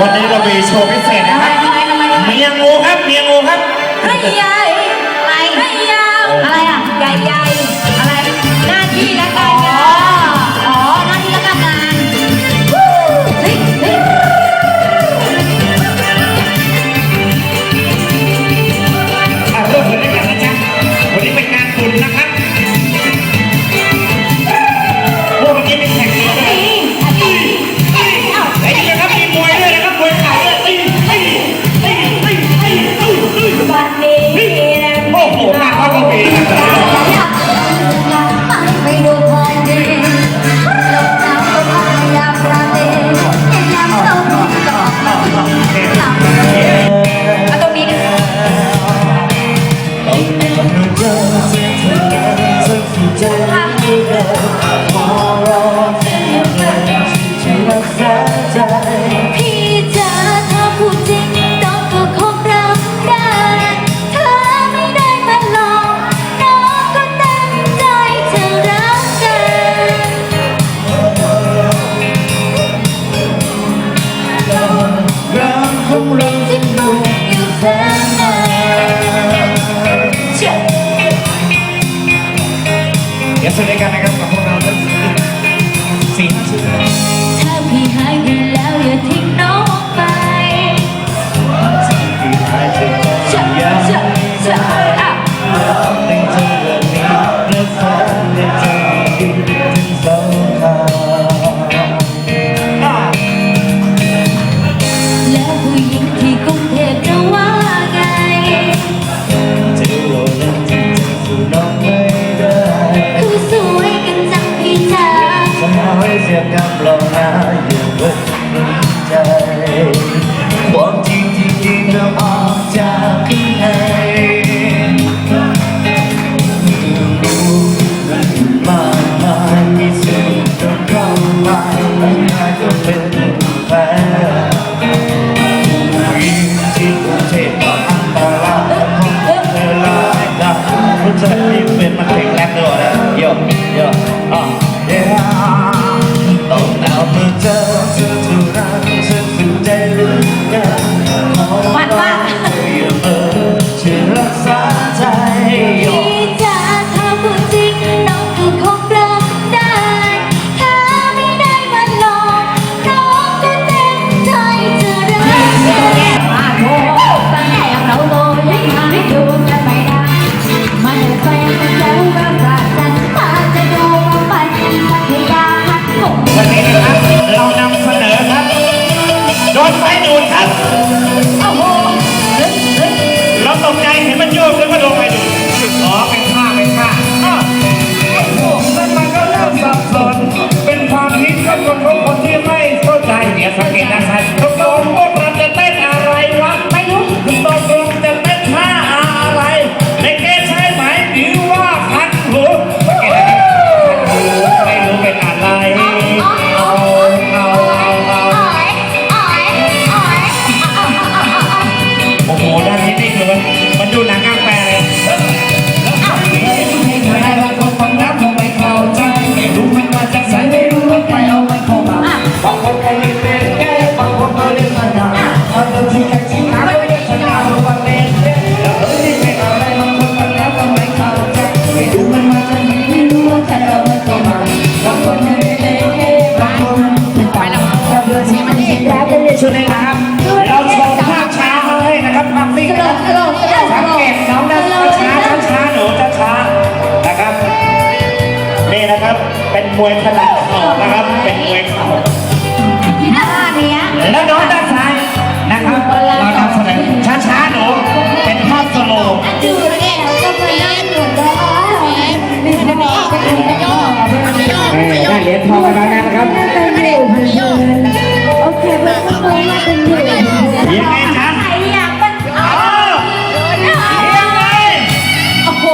วันนี้เรามีโชว์พิเศษนะครับมทเมียงูครับเมียงูครับ ให้ใหญ่ไหให้ยาวอะไรอะใหญ่ใหญ่ จะช่วยกันนะครับกับพวกเราทั้งสี่ห้าชุถ้าพี่หายไปแล้วอย่าทิ้งน้องไปพี่หายไปจะยังจะในจนวันนี้และฝันในใจถึงสองคำแล้วผู้หญิงที่กรุงเทพระว่า กับลมหนาว off and มวยถนัดเข่านะครับ เป็นมวยเข่าท่าเนี้ยแล้วน้องด้านซ้ายนะครับ เรานำเสนอช้าๆหนูเป็นภาพสโลว์ด้เนี่ยงมาก็ไปนั่อเป็นุนร้อยนี่จะบอกไปดูไปย่อไปย่อไปย่อได้เหรียญทองไปบ้างนะครับโอเคเพื่อนก็ไปมาเป็นเหรียญยังไงจ๊ะใครอยาอเป็นอ๋อยังไงโอ้โห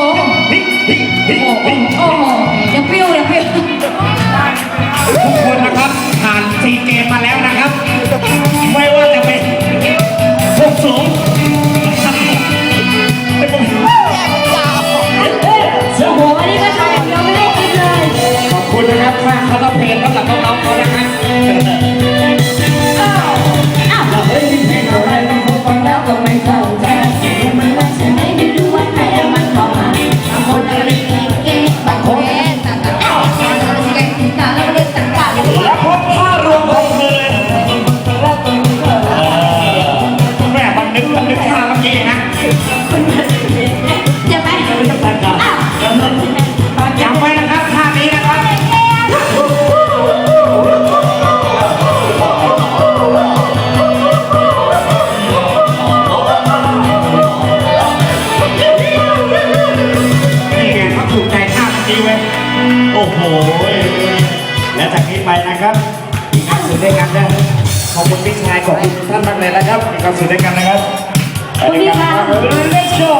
โอ้โหยังปิ้อเลย และจากนี้ไปนะครับมีคสุดขด้วกันนะขอบคุณพี่ชายของท่านมากเลยนะครับมีความสุดขด้วกันนะครับไปเลยครับ Let's go